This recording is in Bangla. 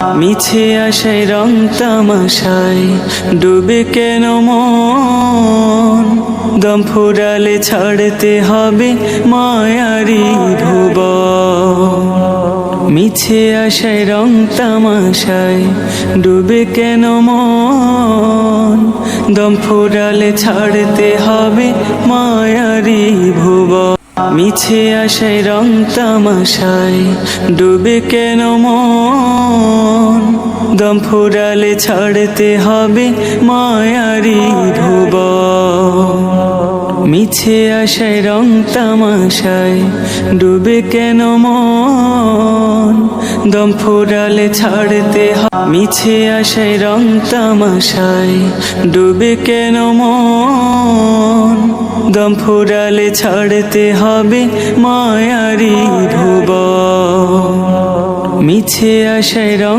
মিছে আশায় রং তামাশায় ডুবে কেন মন? দম ফুরালে ছাড়তে হবে মায়ারি ভুব মিছে আশায় রং তামাশায় ডুবে কেন মন? দম ফুরালে ছাড়তে হবে মায়ারি ভুব মিছে আশায় রং তামাশায় ডুবে কেন মন? দম ফুরালে ছাড়তে হবে মায়ারি ভুব মিছে আশায় রং তামাশায় ডুবে কেন মন? দম ফুরালে ছাড়তে মিছে আশায় রং তামাশায় ডুবে কেন মন? ফুরালে ছাড়তে হবে মায়ারি ভুব। মিছে আশায় রং